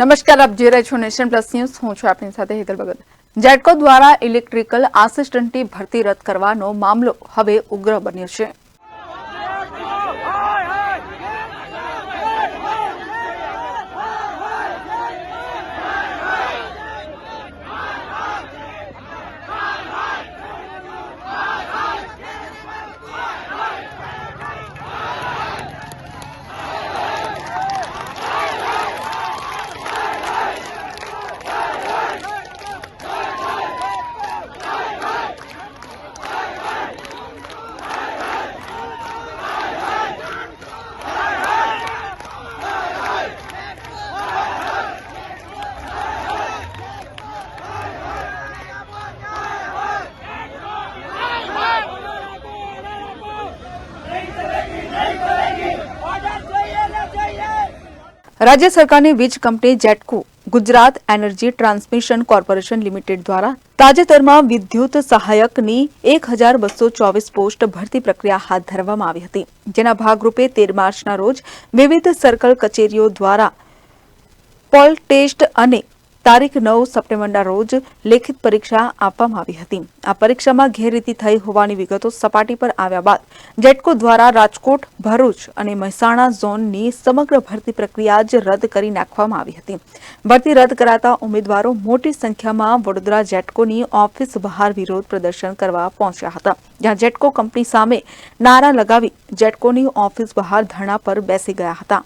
નમસ્કાર, આપ જોઈ રહ્યા છો નેશન પ્લસ ન્યૂઝ. હું છું આપની સાથે હેતલ ભગત. જેટકો દ્વારા ઇલેક્ટ્રિકલ આસિસ્ટન્ટની ભરતી રદ કરવાનો મામલો હવે ઉગ્ર બન્યો છે. રાજ્ય સરકારની વીજ company Getco, Gujarat energy transmission corporation limited દ્વારા તાજેતરમાં વિદ્યુત સહાયકની એક હજાર બસો ચોવીસ પોસ્ટ ભરતી પ્રક્રિયા હાથ ધરવામાં આવી હતી. જેના ભાગરૂપે તેર માર્ચના રોજ વિવિધ સર્કલ કચેરીઓ દ્વારા પોલ ટેસ્ટ અને તારીખ નવ સપ્ટેમ્બરના રોજ લેખિત પરીક્ષા આપવામાં આવી હતી. આ પરીક્ષામાં ગેરરીતિ થઈ હોવાની વિગતો સપાટી પર આવ્યા બાદ જેટકો દ્વારા રાજકોટ, ભરૂચ અને મહેસાણા ઝોનની સમગ્ર ભરતી પ્રક્રિયા જ રદ કરી નાખવામાં આવી હતી. ભરતી રદ કરાતા ઉમેદવારો મોટી સંખ્યામાં વડોદરા જેટકોની ઓફિસ બહાર વિરોધ પ્રદર્શન કરવા પહોંચ્યા હતા. જ્યાં જેટકો કંપની સામે નારા લગાવી જેટકોની ઓફિસ બહાર ધરણા પર બેસી ગયા હતા.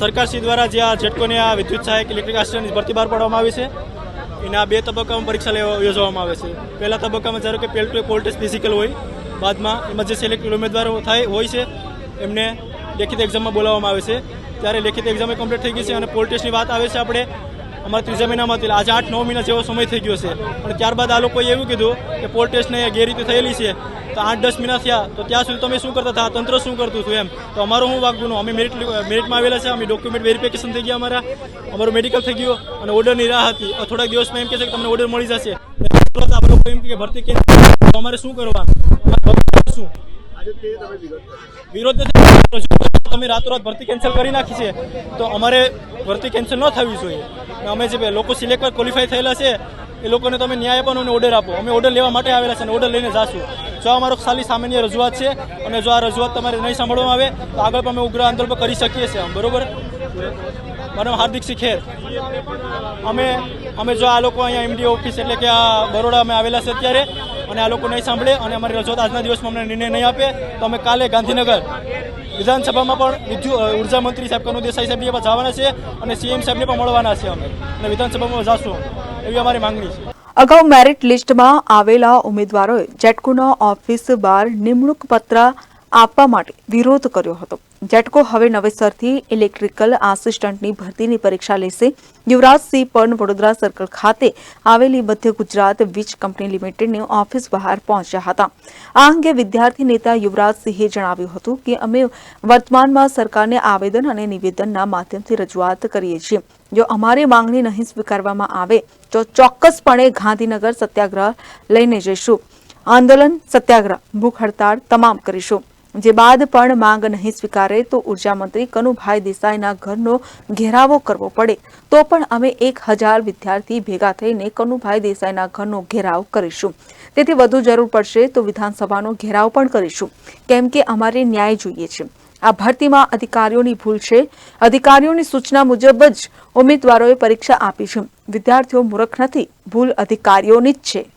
સરકારશ્રી દ્વારા જે આ ઝટકોને આ વિદ્યુત સહાયક ઇલેક્ટ્રિક આસિસ્ટન્ટની ભરતી બહાર પાડવામાં આવી છે, એના બે તબક્કામાં પરીક્ષા યોજવામાં આવે છે. પહેલા તબક્કામાં ધારો કે પેલ ટુ પોલ ટેસ્ટ ફિઝિકલ હોય, બાદમાં એમાં જે સિલેક્ટેડ ઉમેદવારો થાય, હોય છે, એમને લેખિત એક્ઝામમાં બોલાવવામાં આવે છે. ત્યારે લેખિત એક્ઝામ કમ્પ્લીટ થઈ ગઈ છે અને પોલ ટેસ્ટની વાત આવે છે આપણે, અમારા ત્રીજા મહિનામાંથી આજે આઠ નવ મહિના જેવો સમય થઈ ગયો છે. અને ત્યારબાદ આ લોકોએ એવું કીધું કે પોલ ટેસ્ટને ગેરરીતિ થયેલી છે. તો આઠ દસ મહિના થયા, તો ત્યાં સુધી તમે શું કરતા હતા? તંત્ર શું કરતું હતું એમ? તો અમારો શું વાગવાનું અમે મેરિટ મેરિટમાં આવેલા છે, અમે ડોક્યુમેન્ટ વેરિફિકેશન થઈ ગયા અમારા. અમારું મેડિકલ થઈ ગયું, અને ઓર્ડરની રાહ હતી. થોડાક દિવસમાં એમ કહે છે કે તમને ઓર્ડર મળી જશે. તરત આ લોકો એમ ભરતી તો અમારે શું કરવાનું? શું? વિરોધ નથી તમે રાતોરાત ભરતી કેન્સલ કરી નાખી છે, તો અમારે ભરતી કેન્સલ ન થવી જોઈએ. અમે જે લોકો સિલેક્ટ ક્વોલિફાય થયેલા છે, એ લોકોને તમે ન્યાય આપો અને ઓર્ડર આપો. અમે ઓર્ડર લેવા માટે આવેલા છે અને ઓર્ડર લઈને જાશું. જો અમારો ખાલી સામાન્ય રજૂઆત છે અને જો આ રજૂઆત તમારે નહીં સાંભળવામાં આવે, તો આગળ પણ અમે ઉગ્ર આંદોલન કરી શકીએ છીએ બરોબર? મારું હાર્દિક શિખેર. અમે અમે જો આ લોકો અહીંયા એમડી ઓફિસ એટલે કે આ બરોડા અમે આવેલા છે અત્યારે અને આ લોકો નહીં સાંભળે અને અમારી રજૂઆત આજના દિવસમાં અમને નિર્ણય નહીં આપે, તો અમે કાલે ગાંધીનગર વિધાનસભામાં પણ વિદ્યુ ઊર્જા મંત્રી સાહેબ કનુ દેસાઈ સાહેબની પણ જવાના છે અને સીએમ સાહેબને પણ મળવાના છે અમે. અને વિધાનસભામાં જશું એવી અમારી માંગણી છે. અગાઉ મેરિટ લિસ્ટમાં આવેલા ઉમેદવારોએ જેટકોના ઓફિસ બહાર નિમણૂક પત્ર આપવા માટે વિરોધ કર્યો હતો. જેટકો હવે નવેસરથી ઇલેક્ટ્રિકલ આસિસ્ટન્ટની ભરતીની પરીક્ષા લેશે. યુવરાજસિંહ પણ વડોદરા સર્કલ ખાતે આવેલી મધ્ય ગુજરાત વીજ કંપની લિમિટેડની ઓફિસ બહાર પહોંચ્યા હતા. આ અંગે વિદ્યાર્થી નેતા યુવરાજસિંહે જણાવ્યું હતું કે અમે વર્તમાનમાં સરકારને આવેદન અને નિવેદનના માધ્યમથી રજૂઆત કરીએ છીએ. જો અમારી માંગણી નહીં સ્વીકારવામાં આવે, તો ચોક્કસપણે ગાંધીનગર સત્યાગ્રહ લઈને જઈશું. આંદોલન, સત્યાગ્રહ, ભૂખ હડતાળ તમામ કરીશું. જે બાદ પણ માંગ નહીં સ્વીકારે તો ઊર્જા મંત્રી કનુભાઈ દેસાઈના ઘરનો ઘેરાવો કરવો પડે. તો પણ અમે એક હજાર વિદ્યાર્થી ભેગા થઈને કનુભાઈ દેસાઈના ઘરનો ઘેરાવ કરીશું. તેથી વધુ જરૂર પડશે તો વિધાનસભાનો ઘેરાવ પણ કરીશું. કેમ કે અમારે ન્યાય જોઈએ છે. આ ભરતીમાં અધિકારીઓની ભૂલ છે. અધિકારીઓની સૂચના મુજબ જ ઉમેદવારોએ પરીક્ષા આપી છે. વિદ્યાર્થીઓ મૂર્ખ નથી. ભૂલ અધિકારીઓની જ છે.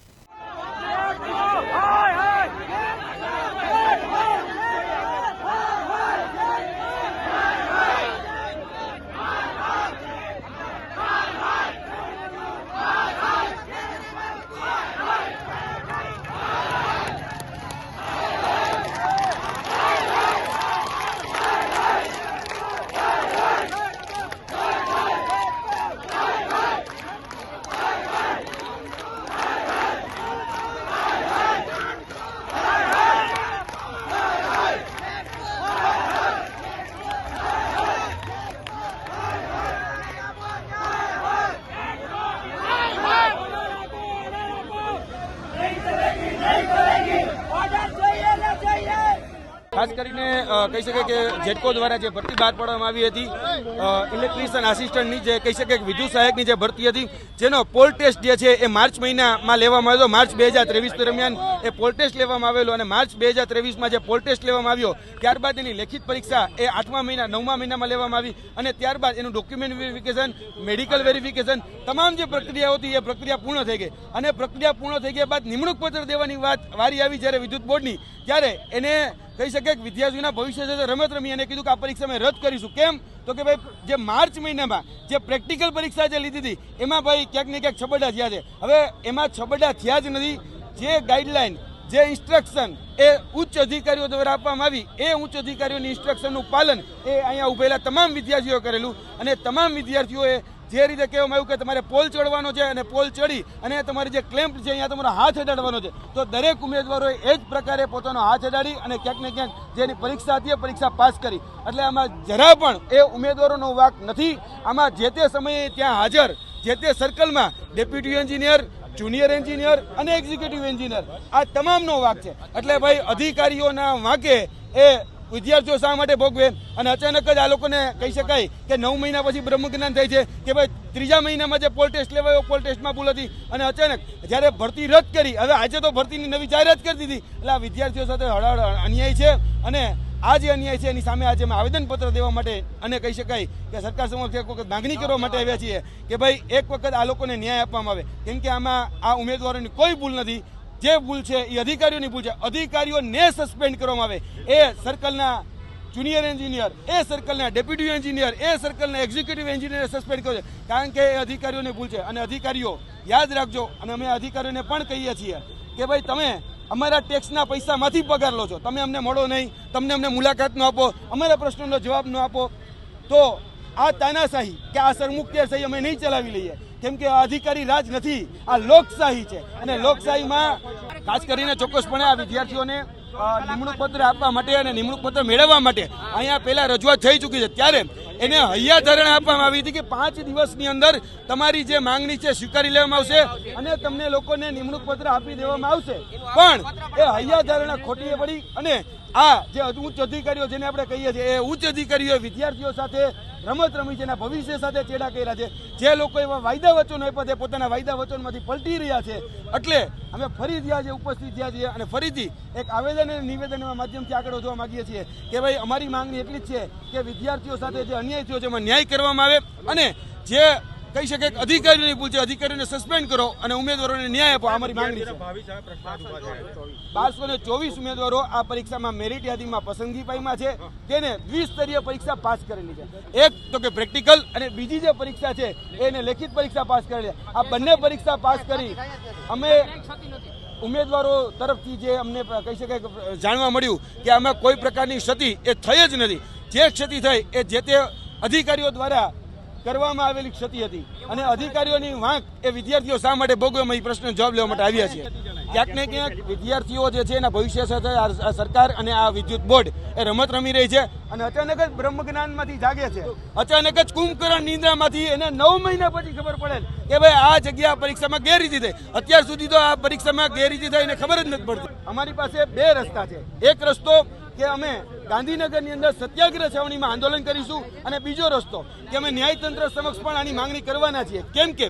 ખાસ કરીને કહી શકાય કે જેટકો દ્વારા જે ભરતી બહાર પાડવામાં આવી હતી ઇલેક્ટ્રિશિયન આસિસ્ટન્ટની જે, કહી શકાય કે વિદ્યુત સહાયકની જે ભરતી હતી, જેનો પોલ ટેસ્ટ જે છે એ માર્ચ મહિનામાં લેવામાં આવ્યો. માર્ચ બે હજાર ત્રેવીસ દરમિયાન એ પોલ ટેસ્ટ લેવામાં આવેલો અને માર્ચ બે હજાર ત્રેવીસમાં જે પોલ ટેસ્ટ લેવામાં આવ્યો, ત્યારબાદ એની લેખિત પરીક્ષા એ આઠમા મહિના, નવમા મહિનામાં લેવામાં આવી અને ત્યારબાદ એનું ડોક્યુમેન્ટ વેરિફિકેશન મેડિકલ વેરિફિકેશન તમામ જે પ્રક્રિયાઓ હતી એ પ્રક્રિયા પૂર્ણ થઈ ગઈ. અને પ્રક્રિયા પૂર્ણ થઈ ગયા બાદ નિમણૂક પત્ર દેવાની વાત વારી આવી જ્યારે વિદ્યુત બોર્ડની, ત્યારે એને કહી શકે કે વિદ્યાર્થીઓના ભવિષ્ય સાથે રમત રમી અને કીધું કે આ પરીક્ષા અમે રદ કરીશું. કેમ? તો કે ભાઈ, જે માર્ચ મહિનામાં જે પ્રેક્ટિકલ પરીક્ષા જે લીધી હતી, એમાં ભાઈ ક્યાંક ને ક્યાંક છબડા થયા છે. હવે એમાં છબડા થયા જ નથી. જે ગાઈડલાઈન, જે ઇન્સ્ટ્રક્શન એ ઉચ્ચ અધિકારીઓ દ્વારા આપવામાં આવી, એ ઉચ્ચ અધિકારીઓની ઇન્સ્ટ્રક્શનનું પાલન એ અહીંયા ઉભેલા તમામ વિદ્યાર્થીઓ કરેલું. અને તમામ વિદ્યાર્થીઓએ જે રીતે કહેવામાં આવ્યું કે તમારે પોલ ચડવાનો છે અને પોલ ચડી અને તમારી જે ક્લેમ્પ છે અહીંયા તમારો હાથ અડાડવાનો છે, તો દરેક ઉમેદવારોએ એ જ પ્રકારે પોતાનો હાથ અડાડી અને ક્યાંક ને ક્યાંક જેની પરીક્ષા હતી પરીક્ષા પાસ કરી. એટલે આમાં જરા પણ એ ઉમેદવારોનો વાક નથી. આમાં જે તે સમયે ત્યાં હાજર, જે તે સર્કલમાં ડેપ્યુટી એન્જિનિયર જુનિયર એન્જિનિયર અને એક્ઝિક્યુટિવ એન્જિનિયર આ તમામનો વાક છે. એટલે ભાઈ અધિકારીઓના વાંકે એ વિદ્યાર્થીઓ શા માટે ભોગવે? અને અચાનક જ આ લોકોને કહી શકાય કે નવ મહિના પછી બ્રહ્મજ્ઞાન થાય છે કે ભાઈ ત્રીજા મહિનામાં જે પોલ ટેસ્ટ લેવાયો પોલ ટેસ્ટમાં ભૂલ હતી. અને અચાનક જ્યારે ભરતી રદ કરી, હવે આજે તો ભરતીની નવી જાહેરાત કરી દીધી. એટલે આ વિદ્યાર્થીઓ સાથે હળહળ અન્યાય છે અને આ જે અન્યાય છે, એની સામે આજે અમે આવેદનપત્ર દેવા માટે અને કહી શકાય કે સરકાર સમક્ષ એક વખત માંગણી કરવા માટે આવ્યા છીએ કે ભાઈ એક વખત આ લોકોને ન્યાય આપવામાં આવે. કેમ કે આમાં આ ઉમેદવારોની કોઈ ભૂલ નથી. જે ભૂલ છે એ અધિકારીઓની ભૂલ છે. અધિકારીઓને સસ્પેન્ડ કરવામાં આવે. એ સર્કલના જુનિયર એન્જિનિયર એ સર્કલના ડેપ્યુટી એન્જિનિયર એ સર્કલના એક્ઝિક્યુટિવ એન્જિનિયર સસ્પેન્ડ કર્યો કારણ કે એ અધિકારીઓની ભૂલ છે. અને અધિકારીઓ, યાદ રાખજો, અને અમે અધિકારીઓને પણ કહીએ છીએ કે ભાઈ તમે અમારા ટેક્સના પૈસામાંથી પગાર લો છો. તમે અમને મળો નહીં, તમને અમને મુલાકાત ન આપો, અમારા પ્રશ્નોનો જવાબ ન આપો. તો આ તાનાશાહી કે આ સરમુખત્યારશાહી અમે નહીં ચલાવી લઈએ. કેમ કે અધિકારી રાજ નથી, આ લોકશાહી છે. અને લોકશાહીમાં ખાસ કરીને ચોક્કસપણે આ વિદ્યાર્થીઓને નિમણૂક પત્ર આપવા માટે અને નિમણૂક પત્ર મેળવવા માટે અહીંયા પેલા રજૂઆત થઈ ચૂકી છે. ત્યારે એને હૈયા ધરણ આપવામાં આવી હતી કે પાંચ દિવસની અંદર તમારી જે માંગણી છે સ્વીકારી લેવામાં આવશે અને તમને લોકોને નિમણૂક પત્ર આપી દેવામાં આવશે. પણ એ હૈયા ધારણા ખોટી પડી અને આ જે ઉચ્ચ અધિકારીઓ જેને આપણે કહીએ છીએ, એ ઉચ્ચ અધિકારીઓ વિદ્યાર્થીઓ સાથે રમત રમી છે એના ભવિષ્ય સાથે ચેડા કર્યા છે. જે લોકો એવા વાયદા વચનો આપ્યા છે, પોતાના વાયદા વચનમાંથી પલટી રહ્યા છે. એટલે અમે ફરીથી છીએ ઉપસ્થિત થયા છીએ અને ફરીથી એક આવેદન અને નિવેદનના માધ્યમથી આગળ વધવા માંગીએ છીએ કે ભાઈ, અમારી માંગણી એટલી જ છે કે વિદ્યાર્થીઓ સાથે જે અન્યાય થયો છે, એમાં ન્યાય કરવામાં આવે અને જે કહી શકે કે અધિકારીઓની ભૂલ છે અધિકારીને સસ્પેન્ડ કરો અને ઉમેદવારોને ન્યાય આપો, આ અમારી માંગણી બારસો ને ચોવીસ ઉમેદવારો આ પરીક્ષામાં મેરિટ યાદીમાં પસંદગી પામ્યા છે. તેને દ્વિસ્તરીય પરીક્ષા પાસ કરેલી છે. એક તો કે પ્રેક્ટિકલ અને બીજી જે પરીક્ષા છે, એને લેખિત પરીક્ષા પાસ કરેલી આ બંને પરીક્ષા પાસ કરી અમે ઉમેદવારો તરફથી જે અમને કહી શકાય જાણવા મળ્યું કે આમાં કોઈ પ્રકારની ક્ષતિ એ થઈ જ નથી. જે ક્ષતિ થઈ એ જે તે અધિકારીઓ દ્વારા કરવામાં આવેલી ક્ષતિ હતી. અને અધિકારીઓની વાંક એ વિદ્યાર્થીઓ શા માટે ભોગવે એ પ્રશ્નનો જવાબ લેવા માટે આવ્યા છે ક્યાંક ને ક્યાંક વિદ્યાર્થીઓ જે છે એના ભવિષ્ય સાથે સરકાર અને આ વિદ્યુત બોર્ડ એ રમત રમી રહી છે અને અચાનક જ બ્રહ્મજ્ઞાનમાંથી જાગે છે. અચાનક જ કુંભકરણ નિંદ્રામાંથી એને નવ મહિના પછી ખબર પડે કે ભાઈ આ જગ્યા પરીક્ષામાં ગેરરીતિ થઈ. અત્યાર સુધી તો આ પરીક્ષામાં ગેરરીતિ થઈ એને ખબર જ નથી પડતી. અમારી પાસે બે રસ્તા છે. એક રસ્તો કે અમે ગાંધીનગરની અંદર સત્યાગ્રહ છાવણીમાં આંદોલન કરીશું અને બીજો રસ્તો કે અમે ન્યાયતંત્ર સમક્ષ પણ આની માંગણી કરવાના છીએ. કેમ કે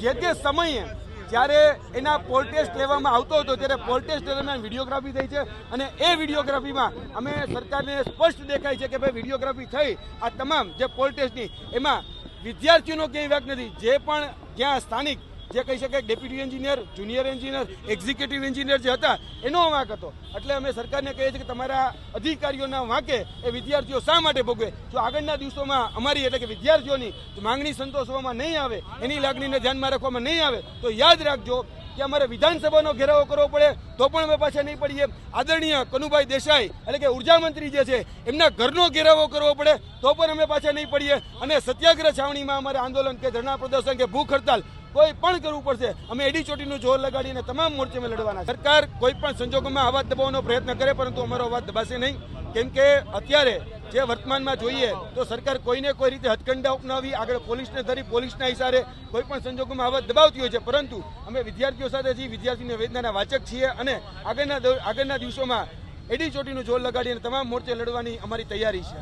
જે તે સમયે જ્યારે એના પોલ ટેસ્ટ લેવામાં આવતો હતો, ત્યારે પોલ ટેસ્ટ દરમિયાન વિડીયોગ્રાફી થઈ છે અને એ વિડીયોગ્રાફીમાં અમે સરકારને સ્પષ્ટ દેખાય છે કે ભાઈ વિડીયોગ્રાફી થઈ. આ તમામ જે પોલ ટેસ્ટની એમાં વિદ્યાર્થીઓનો ક્યાંય વાક નથી. જે પણ જ્યાં સ્થાનિક જે કહી શકાય deputy engineer, junior engineer, executive engineer જે હતા, એનો વાંક હતો. એટલે અમે સરકારને કહીએ છીએ કે તમારા અધિકારીઓના વાંકે એ વિદ્યાર્થીઓ શા માટે ભોગવે? જો આગળના દિવસોમાં અમારી એટલે કે વિદ્યાર્થીઓની માંગણી સંતોષવામાં નહીં આવે, એની લાગણીને ધ્યાનમાં રાખવામાં નહીં આવે, તો યાદ રાખજો કે અમારે વિધાનસભાનો ઘેરાવો કરવો પડે, તો પણ અમે પાછા નહીં પડીએ. આદરણીય કનુભાઈ દેસાઈ એટલે કે ઊર્જા મંત્રી જે છે, એમના ઘરનો ઘેરાવો કરવો પડે, તો પણ અમે પાછા નહીં પડીએ. અને સત્યાગ્રહ છાવણીમાં અમારે આંદોલન કે ધરણા પ્રદર્શન કે ભૂખ હડતાલ કોઈ પણ કરવું પડશે. અમે એડી ચોટીનું જોર લગાડીને તમામ મોરચે લડવાના સરકાર કોઈ પણ સંજોગોમાં અવાજ દબાવવાનો પ્રયત્ન કરે, પરંતુ અમારો અવાજ દબાશે નહીં. કેમ કે અત્યારે જે વર્તમાનમાં જોઈએ, તો સરકાર કોઈને કોઈ રીતે હથકંડા અપનાવી, આગળ પોલીસને ધરી, પોલીસના ઇશારે કોઈ પણ સંજોગોમાં અવાજ દબાવતી હોય છે. પરંતુ અમે વિદ્યાર્થીઓ સાથે છીએ વિદ્યાર્થીઓની વેદનાના વાચક છીએ અને આગળના આગળના દિવસોમાં એડી ચોટીનું જોર લગાડીને તમામ મોરચે લડવાની અમારી તૈયારી છે.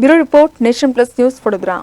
Bureau report nation plus news Vadodara.